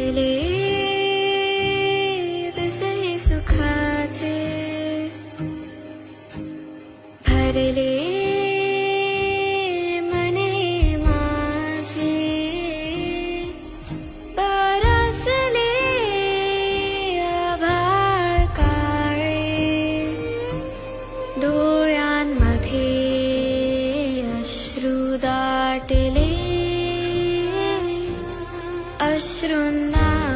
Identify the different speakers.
Speaker 1: भरले तसे सुखाचे भरले मने माझे परसले आभाळ काळे डोळ्यांमध्ये अश्रू दाटले। taşrına